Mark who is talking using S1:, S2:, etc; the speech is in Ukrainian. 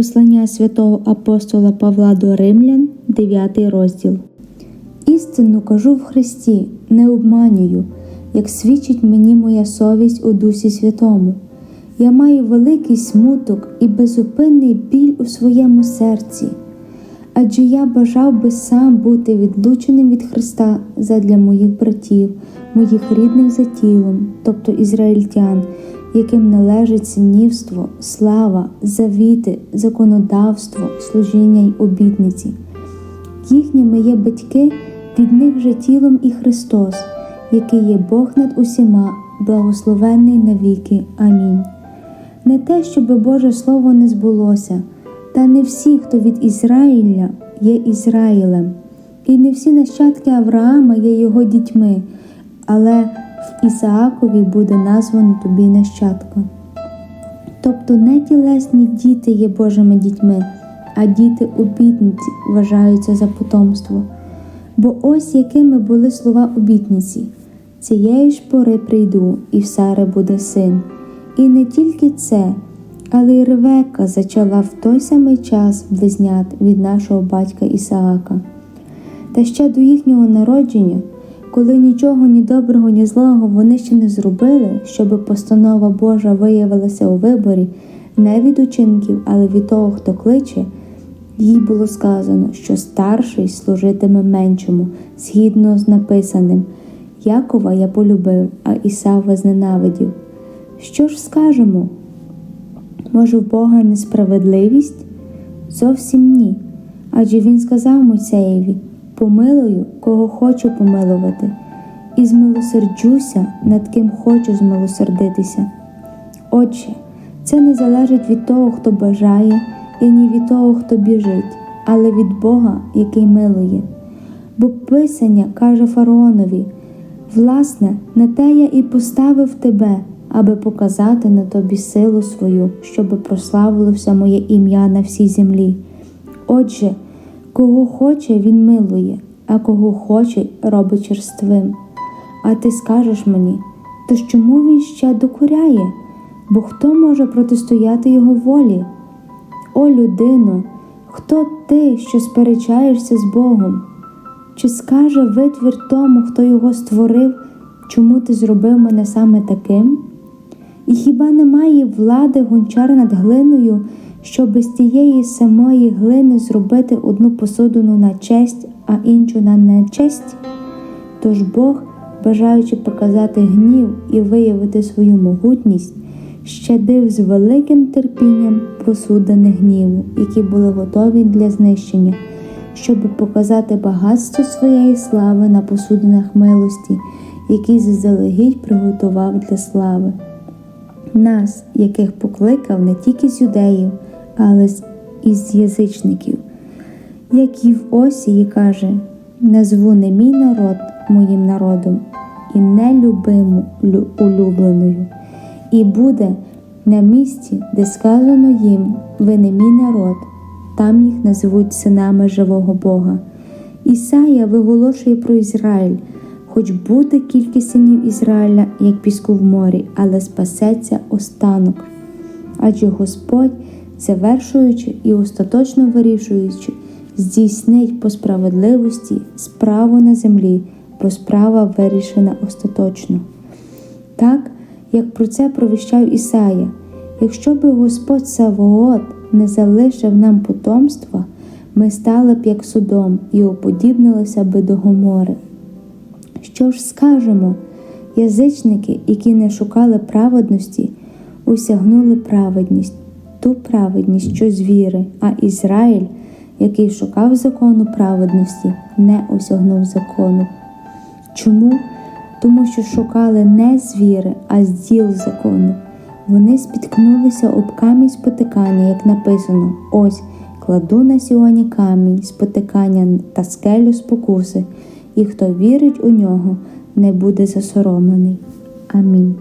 S1: Послання святого апостола Павла до Римлян, 9 розділ. Істину кажу в Христі, не обманюю, як свідчить мені моя совість у Дусі Святому. Я маю великий смуток і безупинний біль у своєму серці, адже я бажав би сам бути відлученим від Христа задля моїх братів, моїх рідних за тілом, тобто ізраїльтян, яким належить синівство, слава, завіти, законодавство, служіння й обітниці. Їхніми є батьки, від них же тілом і Христос, який є Бог над усіма, благословенний навіки. Амінь. Не те, щоб Боже Слово не збулося, та не всі, хто від Ізраїля, є Ізраїлем, і не всі нащадки Авраама є його дітьми, але в Ісаакові буде названо тобі нащадка. Тобто не тілесні діти є Божими дітьми, а діти обітниці вважаються за потомство. Бо ось якими були слова обітниці цієї ж пори прийду, і в Сари буде син. І не тільки це, але й Ревека зачала в той самий час близнят від нашого батька Ісаака. Та ще до їхнього народження, коли нічого ні доброго, ні злого вони ще не зробили, щоб постанова Божа виявилася у виборі не від учинків, але від того, хто кличе, їй було сказано, що старший служитиме меншому, згідно з написаним Якова я полюбив, а Ісава зненавидів. Що ж скажемо? Може, в Бога несправедливість? Зовсім ні. Адже Він сказав Мойсеєві помилую, кого хочу помилувати, і змилосерджуся, над ким хочу змилосердитися. Отже, це не залежить від того, хто бажає, і ні від того, хто біжить, але від Бога, який милує. Бо Писання каже фараонові: власне, на те я і поставив тебе, аби показати на тобі силу свою, щоби прославилося моє ім'я на всій землі. Отже, кого хоче, він милує, а кого хоче, робить черствим. А ти скажеш мені, то чому він ще докоряє? Бо хто може протистояти його волі? О, людино, хто ти, що сперечаєшся з Богом? Чи скаже витвір тому, хто його створив, чому ти зробив мене саме таким? І хіба немає влади гончар над глиною, щоб без тієї самої глини зробити одну посудину на честь, а іншу на нечесть? Тож Бог, бажаючи показати гнів і виявити свою могутність, щадив з великим терпінням посудини гніву, які були готові для знищення, щоб показати багатство своєї слави на посудинах милості, які заздалегідь приготував для слави. Нас, яких покликав не тільки з юдеїв, але і з язичників, як і в Осії каже: назву не мій народ моїм народом, і нелюбиму улюбленою, і буде на місці, де сказано їм, ви не мій народ, там їх назвуть синами живого Бога. Ісая виголошує про Ізраїль. Хоч буде кількість синів Ізраїля, як піску в морі, але спасеться останок. Адже Господь, завершуючи і остаточно вирішуючи, здійснить по справедливості справу на землі, бо справа вирішена остаточно. Так, як про це провіщав Ісая, якщо би Господь Савоот не залишив нам потомства, ми стали б як судом і уподібнилися би до Гомори. Що ж скажемо? Язичники, які не шукали праведності, усягнули праведність, ту праведність, що з віри, а Ізраїль, який шукав закону праведності, не осягнув закону. Чому? Тому що шукали не з віри, а з діл закону. Вони спіткнулися об камінь спотикання, як написано: ось кладу на сіоні камінь, спотикання та скелю спокуси і хто вірить у нього, не буде засоромлений. Амінь.